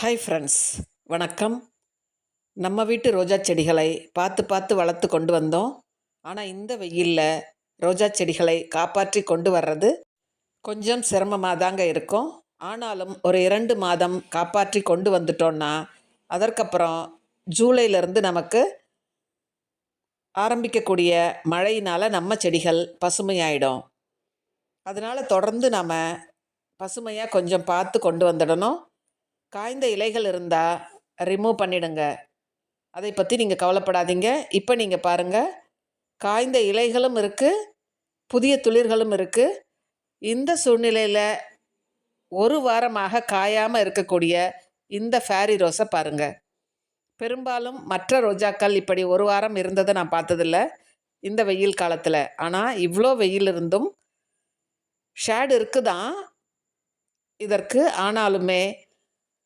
Hi friends வணக்கம். நம்ம வீட்டு ரோஜா செடிகளை பார்த்து பார்த்து வளர்த்து கொண்டு வந்தோம். ஆனால் இந்த வெயிலில் ரோஜா செடிகளை காப்பாற்றி கொண்டு வர்றது கொஞ்சம் சிரமமாக தாங்க இருக்கும். ஆனாலும் ஒரு இரண்டு மாதம் காப்பாற்றி கொண்டு வந்துட்டோன்னா அதற்கப்புறம் ஜூலையிலேருந்து நமக்கு ஆரம்பிக்கக்கூடிய மழையினால் நம்ம செடிகள் பசுமையாயிடும். அதனால் தொடர்ந்து நாம் பசுமையாக கொஞ்சம் பார்த்து கொண்டு வந்துடணும். காய்ந்த இலைகள் இருந்தால் ரிமூவ் பண்ணிடுங்க. அதை பற்றி நீங்கள் கவலைப்படாதீங்க. இப்போ நீங்கள் பாருங்கள் காய்ந்த இலைகளும் இருக்குது புதிய துளிர்களும் இருக்குது இந்த சூழ்நிலையில் ஒரு வாரமாக காயாமல் இருக்கக்கூடிய இந்த ஃபேரி ரோஸை பாருங்கள் பெரும்பாலும் மற்ற ரோஜாக்கள் இப்படி ஒரு வாரம் இருந்ததை நான் பார்த்ததில்ல. இந்த வெயில் காலத்தில். ஆனால் இவ்வளோ வெயில் இருந்தும் ஷேடு இருக்குதான். இதற்கு ஆனாலுமே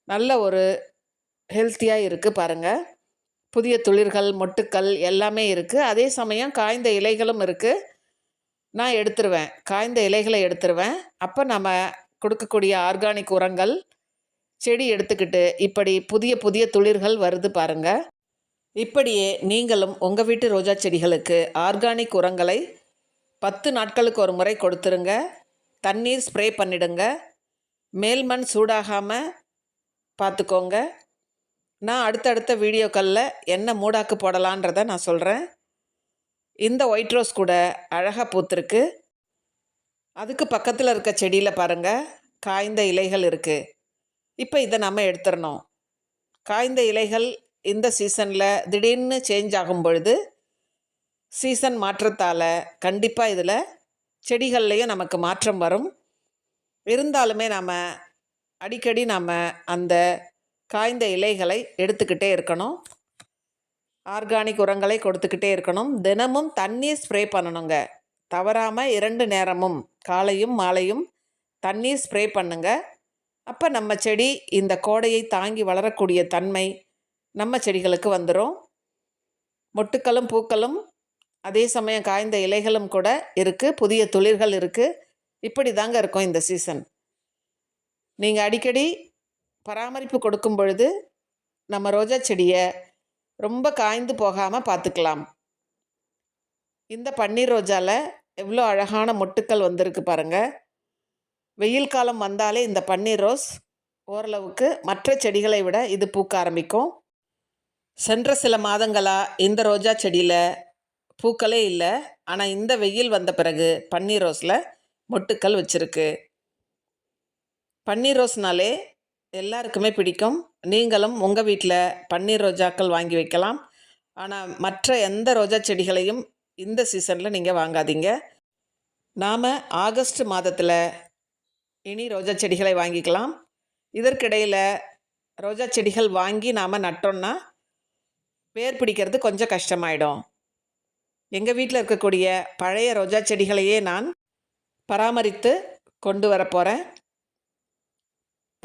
நல்ல ஒரு ஹெல்த்தியாக இருக்குது பாருங்கள் புதிய துளிர்கள் மொட்டுக்கள் எல்லாமே இருக்குது அதே சமயம் காய்ந்த இலைகளும் இருக்குது நான் எடுத்துருவேன். காய்ந்த இலைகளை எடுத்துருவேன். அப்போ நம்ம கொடுக்கக்கூடிய ஆர்கானிக் உரங்கள் செடி எடுத்துக்கிட்டு இப்படி புதிய புதிய துளிர்கள் வருது பாருங்கள் இப்படியே நீங்களும் உங்கள் வீட்டு ரோஜா செடிகளுக்கு ஆர்கானிக் உரங்களை பத்து நாட்களுக்கு ஒரு முறை கொடுத்துருங்க. தண்ணீர் ஸ்ப்ரே பண்ணிடுங்க. மேல்மண் சூடாகாமல் பார்த்துக்கோங்க நான் அடுத்தடுத்த வீடியோக்களில் என்ன மூடாக்கு போடலான்றதை நான் சொல்கிறேன் இந்த ஒயிட் ரோஸ் கூட அழகாக பூத்துருக்கு. அதுக்கு பக்கத்தில் இருக்க செடியில் பாருங்கள் காய்ந்த இலைகள் இருக்குது இப்போ இதை நம்ம எடுத்துடணும். காய்ந்த இலைகள் இந்த சீசனில் திடீர்னு சேஞ்ச் ஆகும் பொழுது சீசன் மாற்றத்தால் கண்டிப்பாக இதில் செடிகள்லேயும் நமக்கு மாற்றம் வரும். இருந்தாலுமே நாம் அடிக்கடி நம்ம அந்த காய்ந்த இலைகளை எடுத்துக்கிட்டே இருக்கணும். ஆர்கானிக் உரங்களை கொடுத்துக்கிட்டே இருக்கணும். தினமும் தண்ணீர் ஸ்ப்ரே பண்ணணுங்க. தவறாமல் இரண்டு நேரமும் காலையும் மாலையும் தண்ணீர் ஸ்ப்ரே பண்ணுங்க. அப்போ நம்ம செடி இந்த கோடையை தாங்கி வளரக்கூடிய தன்மை நம்ம செடிகளுக்கு வந்துடும் மொட்டுக்களும் பூக்களும் அதே சமயம் காய்ந்த இலைகளும் கூட இருக்குது புதிய துளிர்கள் இருக்குது இப்படி தாங்க இருக்கும் இந்த சீசன். நீங்கள் அடிக்கடி பராமரிப்பு கொடுக்கும் பொழுது நம்ம ரோஜா செடியை ரொம்ப காய்ந்து போகாமல் பார்த்துக்கலாம். இந்த பன்னீர் ரோஜாவில் எவ்வளோ அழகான மொட்டுக்கள் வந்திருக்கு பாருங்கள் வெயில் காலம் வந்தாலே இந்த பன்னீர் ரோஸ் ஓரளவுக்கு மற்ற செடிகளை விட இது பூக்க ஆரம்பிக்கும். சென்ற சில மாதங்களாக இந்த ரோஜா செடியில் பூக்களே இல்லை. ஆனால் இந்த வெயில் வந்த பிறகு பன்னீர் ரோஸில் மொட்டுக்கள் வச்சுருக்கு. பன்னீர் ரோஸ்னாலே எல்லாருக்குமே பிடிக்கும். நீங்களும் உங்கள் வீட்டில் பன்னீர் ரோஜாக்கள் வாங்கி வைக்கலாம். ஆனால் மற்ற எந்த ரோஜா செடிகளையும் இந்த சீசனில் நீங்கள் வாங்காதீங்க. நாம் ஆகஸ்ட் மாதத்தில் இனி ரோஜா செடிகளை வாங்கிக்கலாம். இதற்கிடையில் ரோஜா செடிகள் வாங்கி நாம் நட்டோன்னா வேர் பிடிக்கிறது கொஞ்சம் கஷ்டமாயிடும். எங்கள் வீட்டில் இருக்கக்கூடிய பழைய ரோஜா செடிகளையே நான் பராமரித்து கொண்டு வர போகிறேன்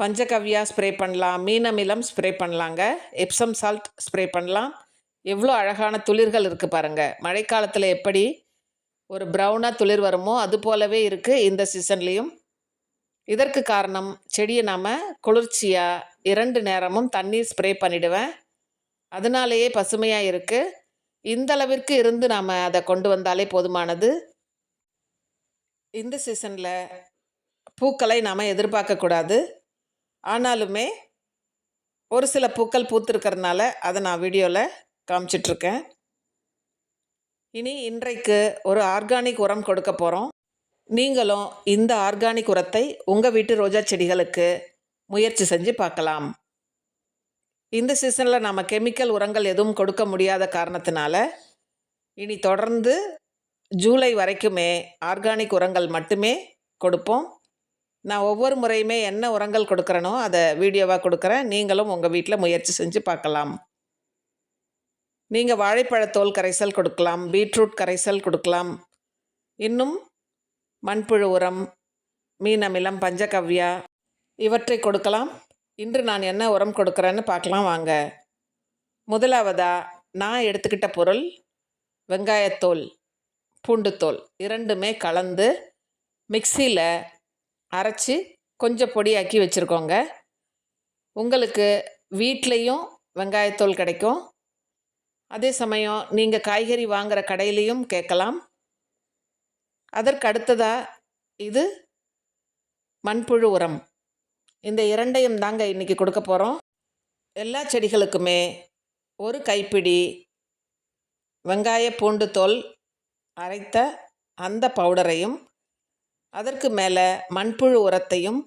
பஞ்சகவ்யா ஸ்ப்ரே பண்ணலாம் மீனமிலம் ஸ்ப்ரே பண்ணலாங்க. எப்சம் சால்ட் ஸ்ப்ரே பண்ணலாம். எவ்வளோ அழகான துளிர்கள் இருக்குது பாருங்கள் மழைக்காலத்தில் எப்படி ஒரு ப்ரௌனாக துளிர் வருமோ அது போலவே இருக்குது இந்த சீசன்லேயும் இதற்கு காரணம் செடியை நாம் குளிர்ச்சியாக இரண்டு நேரமும் தண்ணீர் ஸ்ப்ரே பண்ணிவிடுவேன் அதனாலேயே பசுமையாக இருக்குது இந்த அளவிற்கு இருந்து நாம் அதை கொண்டு வந்தாலே போதுமானது. இந்த சீசனில் பூக்களை நாம் எதிர்பார்க்கக்கூடாது. ஆனாலுமே ஒரு சில பூக்கள் பூத்திருக்கிறதுனால அதை நான் வீடியோவில் காமிச்சிட்ருக்கேன். இனி இன்றைக்கு ஒரு ஆர்கானிக் உரம் கொடுக்க போகிறோம் நீங்களும் இந்த ஆர்கானிக் உரத்தை உங்கள் வீட்டு ரோஜா செடிகளுக்கு முயற்சி செஞ்சு பார்க்கலாம். இந்த சீசனில் நம்ம கெமிக்கல் உரங்கள் எதுவும் கொடுக்க முடியாத காரணத்தினால இனி தொடர்ந்து ஜூலை வரைக்குமே ஆர்கானிக் உரங்கள் மட்டுமே கொடுப்போம். நான் ஒவ்வொரு முறையுமே என்ன உரங்கள் கொடுக்குறேனோ அதை வீடியோவாக கொடுக்குறேன். நீங்களும் உங்கள் வீட்டில் முயற்சி செஞ்சு பார்க்கலாம். நீங்கள் வாழைப்பழத்தோல் கரைசல் கொடுக்கலாம் பீட்ரூட் கரைசல் கொடுக்கலாம். இன்னும் மண்புழு உரம் மீன் அமிலம் பஞ்சகவ்யா இவற்றை கொடுக்கலாம். இன்று நான் என்ன உரம் கொடுக்குறேன்னு பார்க்கலாம் வாங்க. முதலாவதாக நான் எடுத்துக்கிட்ட பொருள் வெங்காயத்தோல் பூண்டுத்தோல் இரண்டுமே கலந்து மிக்சியில் அரைச்சி கொஞ்சம் பொடியாக்கி வச்சுருக்கோங்க. உங்களுக்கு வீட்லேயும் வெங்காயத்தோல் கிடைக்கும். அதே சமயம் நீங்கள் காய்கறி வாங்குகிற கடையிலையும் கேட்கலாம். அதற்கு அடுத்ததாக இது மண்புழு உரம். இந்த இரண்டையும் தாங்க இன்றைக்கி கொடுக்க போகிறோம் எல்லா செடிகளுக்குமே ஒரு கைப்பிடி வெங்காய பூண்டு தோல் அரைத்த அந்த பவுடரையும் அதற்கு மேலே மண்புழு உரத்தையும்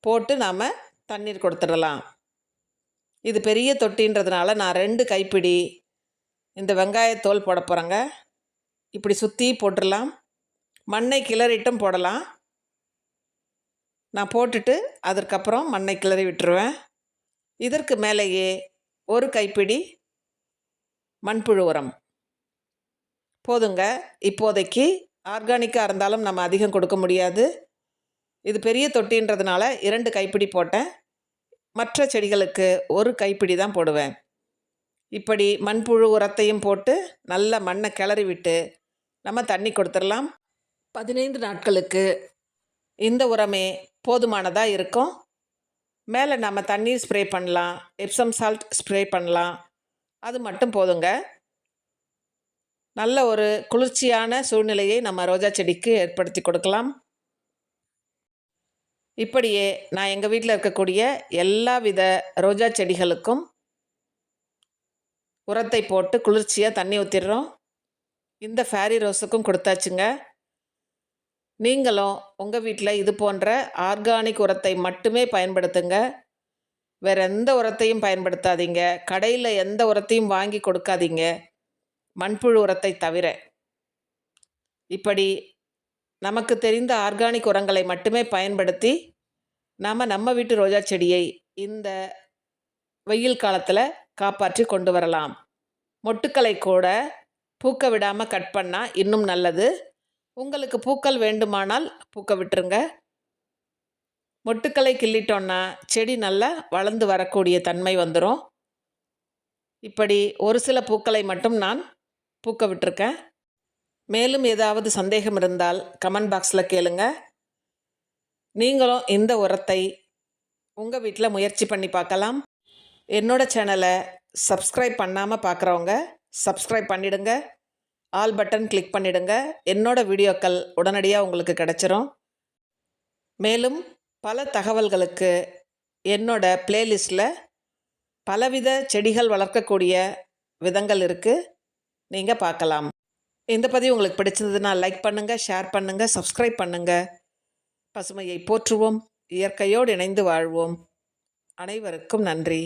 போட்டு நாம் தண்ணீர் கொடுத்துடலாம். இது பெரிய தொட்டின்றதுனால நான் ரெண்டு கைப்பிடி இந்த வெங்காயத்தோல் போட போகிறேங்க இப்படி சுற்றி போட்டுடலாம். மண்ணை கிளறிட்டும் போடலாம். நான் போட்டுட்டு அதற்கப்புறம் மண்ணை கிளறி விட்டுருவேன். இதற்கு மேலேயே ஒரு கைப்பிடி மண்புழு உரம். போதுங்க. இப்போதைக்கு ஆர்கானிக்காக இருந்தாலும் நம்ம அதிகம் கொடுக்க முடியாது. இது பெரிய தொட்டின்றதுனால இரண்டு கைப்பிடி போட்டேன். மற்ற செடிகளுக்கு ஒரு கைப்பிடி தான் போடுவேன். இப்படி மண்புழு உரத்தையும் போட்டு நல்ல மண்ணை கிளறி விட்டு நம்ம தண்ணி கொடுத்துடலாம். பதினைந்து நாட்களுக்கு இந்த உரமே போதுமானதாக இருக்கும். மேலே நம்ம தண்ணீர் ஸ்ப்ரே பண்ணலாம். எப்சம் சால்ட் ஸ்ப்ரே பண்ணலாம். அது மட்டும் போதுங்க. நல்ல ஒரு குளிர்ச்சியான சூழ்நிலையை நம்ம ரோஜா செடிக்கு ஏற்படுத்தி கொடுக்கலாம். இப்படியே நான் எங்கள் வீட்டில் இருக்கக்கூடிய எல்லா வித ரோஜா செடிகளுக்கும் உரத்தை போட்டு குளிர்ச்சியாக தண்ணி ஊற்றிடுறோம் இந்த ஃபேரி ரோஸுக்கும் கொடுத்தாச்சுங்க. நீங்களும் உங்கள் வீட்டில் இது போன்ற ஆர்கானிக் உரத்தை மட்டுமே பயன்படுத்துங்க. வேறு எந்த உரத்தையும் பயன்படுத்தாதீங்க. கடையில் எந்த உரத்தையும் வாங்கி கொடுக்காதீங்க. மண்புழு உரத்தை தவிர இப்படி நமக்கு தெரிந்த ஆர்கானிக் உரங்களை மட்டுமே பயன்படுத்தி நாம் நம்ம வீட்டு ரோஜா செடியை இந்த வெயில் காலத்தில் காப்பாற்றி கொண்டு வரலாம். மொட்டுக்களை கூட பூக்க விடாமல் கட் பண்ணால் இன்னும் நல்லது. உங்களுக்கு பூக்கள் வேண்டுமானால் பூக்க விட்டுருங்க. மொட்டுக்களை கிள்ளிட்டோன்னா செடி நல்லா வளர்ந்து வரக்கூடிய தன்மை வந்துடும் இப்படி ஒரு சில பூக்களை மட்டும் நான் பூக்க விட்டுருக்கேன் மேலும் ஏதாவது சந்தேகம் இருந்தால் கமெண்ட் பாக்ஸில் கேளுங்க. நீங்களும் இந்த உரத்தை உங்கள் வீட்டில் முயற்சி பண்ணி பார்க்கலாம். என்னோட சேனலை சப்ஸ்கிரைப் பண்ணாமல் பார்க்குறவங்க சப்ஸ்கிரைப் பண்ணிடுங்க. ஆல் பட்டன் கிளிக் பண்ணிடுங்க. என்னோட வீடியோக்கள் உடனடியாக உங்களுக்கு கிடச்சிரும். மேலும் பல தகவல்களுக்கு என்னோட பிளேலிஸ்டில் பலவித செடிகள் வளர்க்கக்கூடிய விதங்கள் இருக்குது நீங்கள் பார்க்கலாம். இந்த பதிவு உங்களுக்கு பிடிச்சிருந்ததுன்னா லைக் பண்ணுங்கள் ஷேர் பண்ணுங்கள் சப்ஸ்கிரைப் பண்ணுங்கள் பசுமையை போற்றுவோம் இயற்கையோடு இணைந்து வாழ்வோம். அனைவருக்கும் நன்றி.